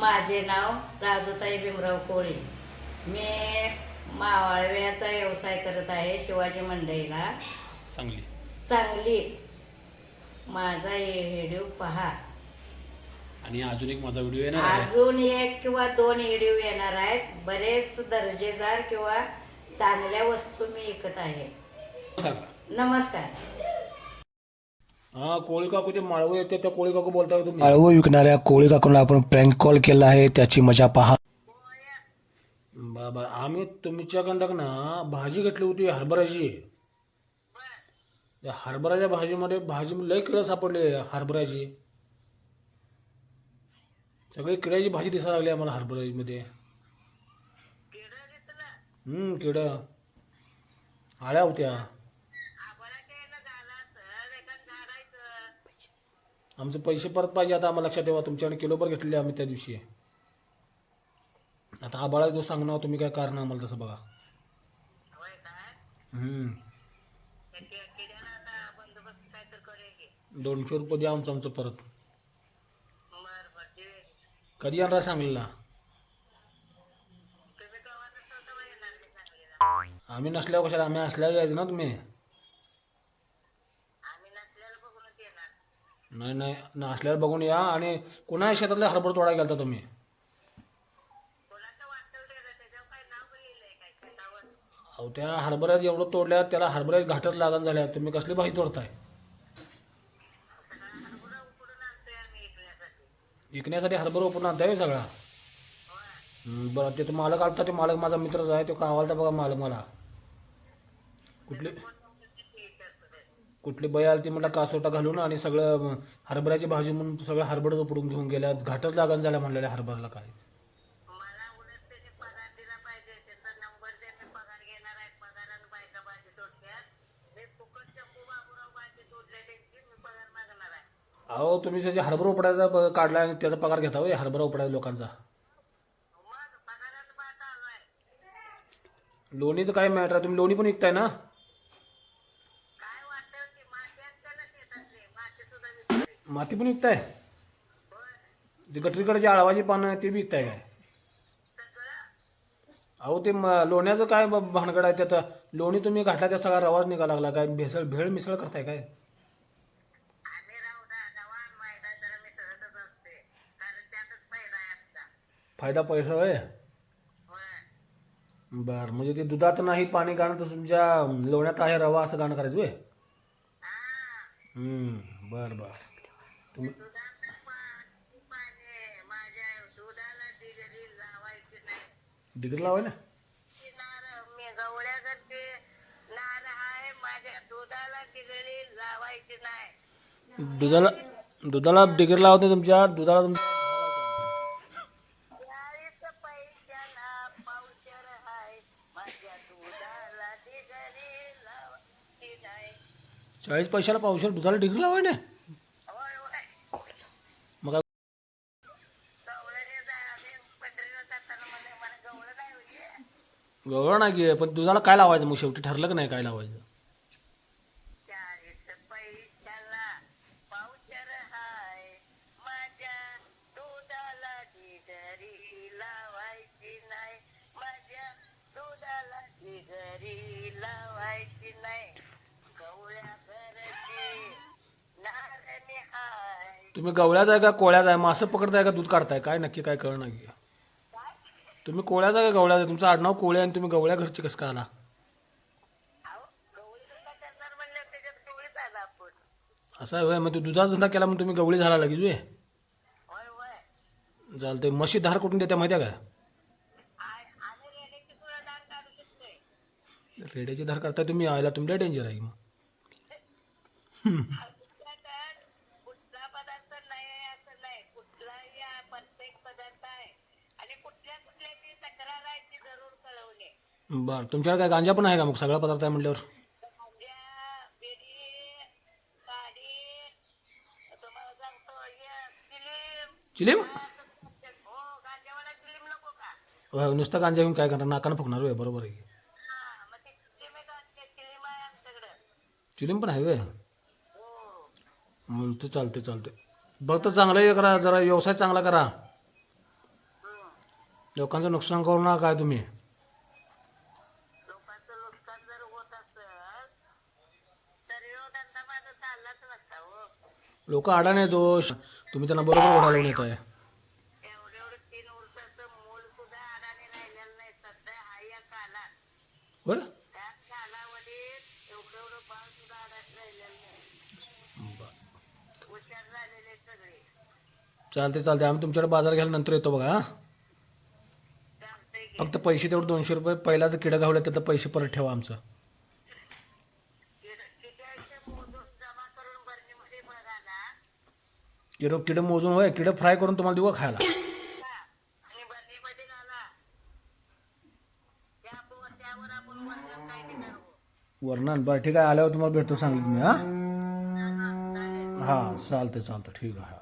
माझे नाव राजूताई भीमराव कोळी. मी मावळव्याचा व्यवसाय करत आहे शिवाजी मंडईला. चांगली सांगली. माझा व्हिडिओ पहा. आणि अजून एक माझा व्हिडिओ येणार आहे. अजून एक किंवा दोन व्हिडिओ येणार आहेत. बरेच दर्जेदार किंवा चांगल्या वस्तू मी विकत आहे. नमस्कार. हा कोळी काकू ते माळव येते त्या कोळी काकू बोलताय तुम्ही? माळवं विकणाऱ्या कोळी काकूंना आपण प्रँक कॉल केला आहे त्याची मजा पहा. बाबा आम्ही तुमच्याकडं ना भाजी घेतली होती हरभऱ्याची. त्या हरभऱ्याच्या भाजीमध्ये भाजी लय किडे सापडले हरभऱ्याची. सगळी किड्याची भाजी दिसायला लागली आम्हाला हरभऱ्यामध्ये. हम्म किड. आळ्या होत्या. आमचे पैसे परत पाहिजे. आता आम्हाला लक्षात ठेवा तुमच्याकडे किलोभर घेतलेले आम्ही त्या दिवशी. आता आबाळा जो सांगणार तुम्ही काय कारण आम्हाला तसं बघा. हम्म. दोनशे रुपये द्या आमचं आमचं परत. कधी येणार सांगलीला. आम्ही नसल्यावर कशाला आम्ही असल्यावर यायचं ना तुम्ही? नाही नाही नसल्यावर बघून या आणि कोणा शेतातले हरभर तोडायला गेलता तुम्ही? अहो त्या हरभऱ्यात एवढं तोडल्या त्याला हरभऱ्यात घाटच लागण झाल्या तुम्ही कसली भाजी तोडताय? विकण्यासाठी. हरभरा उपरून आणताय सगळा? बरं ते तो मालक आलता ते मालक माझा मित्रच आहे तो कावालता बघा मालक मला. कुठली कुठली बाई आली ती मला कासोटा घालून आणि सगळं हरभऱ्याची भाजी म्हणून सगळं हरभरच उपडून घेऊन गेल्या घाटच लागण झाल्या म्हणलेल्या हरभऱ्याला काय? अहो तुम्ही त्याचे हरभरा उपडायचा काढला आणि त्याचा पगार घेता होय हरभरा उपडायचा लोकांचा. लोणीचं काय मॅटर आहे? तुम्ही लोणी पण विकताय ना? माती पण विकताय? ते गटरीकडे जे आळवाची पानं आहे ते बी विकताय काय? अहो ते म- लोण्याचं काय ब- भानगड आहे त्यात लोणी तुम्ही घातला त्या सगळा रवाज निघाला लागला काय भेसळ भेळ मिसळ करताय काय? फायदा पैसा होय? बर म्हणजे ते दुधात नाही पाणी गाणं तर तुमच्या लोण्यात आहे रवा असं गाणं करायचं होय? हम्म, बर बर. डिग्री लावाय ना मी गवळ्या करते नार आहे माझ्या दुधाला दुधाला दुधाला डिग्री लावते तुमच्या दुधाला तुम चाळीस पैशाला पावशर आहे. माझ्या दुधाला तिगरी लावायची नाही. चाळीस पैशाला पावशेर दुधाला डिग्री लावाय ना होते गवळण नाही की पण दुधाला काय लावायचं? मग शेवटी ठरलं का नाही काय लावायचं? तुम्ही गवळ्याच आहे का कोळ्याच आहे? मासं पकडताय का दूध काढताय? काय नक्की काय कळणार नाही तुम्ही कोळ्याचा का गवळ्याचा? तुमचं आडनाव कोळे आणि तुम्ही गवळ्या घरची कसं काय आला अहो गवळी धंदा करणार म्हणलं त्याच्यात गवळीच आला आपण. असं आहे होय मग तू दुधाचा धंदा केला म्हणून तुम्ही गवळी झाला लगेच होय? होय होय. चालतंय म्हशी धार कुठून देत्या माहिती आहे आय- आम्ही रेड्याची सुद्धा दान काढू शकतोय का रेड्याची धार करताय तुम्ही आयला तुमच्या डेंजर आहे मग कुठला पदार्थ नाही आहे असं नाही कुठलाही हा प्रत्येक पदार्थ आहे आणि कुठल्या कुठल्याची तक्रार आहे ती जरूर कळवणे बरं. तुमच्याकडे काय गांजा पण आहे का मग? सगळा पदार्थ आहे म्हटल्यावर? गांजा बिडी काडी तुम्हाला सांगतो हे फिलिम चिलीम? हो गांजावाला फिलिम नको का होय, नुसतं गांजा घेऊन काय करणार? नाकानं फुकणार होय बरोबर आहे हा मग ते फिलिम आहे फिलिम आहे आमच्याकडं चिलीम पण आहे होय? हो मग ते चालते चालते बरं तर चांगलं हे करा. जरा व्यवसाय चांगला करा. लोकांचं नुकसान करू नका काय तुम्ही लोकांचं नुकसान जर होत असेल तर ह्यो धंदा माझा चाललाच नसता हो लोक आडा नाही दोष. तुम्ही त्यांना बरोबर ओढावून येत आहे बर चालते चालते आम्ही तुमच्याकडे बाजार घ्यायला नंतर येतो बघा फक्त पैसे तेवढं दोनशे रुपये. पहिला जर किडा घावला त्याचं पैसे परत ठेवा आमचं किड- किड्याचे मोजून जमा करून बरणीमध्ये बघा ना किडं किडं मोजून होय किडं फ्राय करून तुम्हाला देऊ का खायला? वर्णन बरं ठीक आहे आल्यावर तुम्हाला भेटतो सांगितलं मी हां? हा, चालेल. हां चालतं चालतं ठीक आहे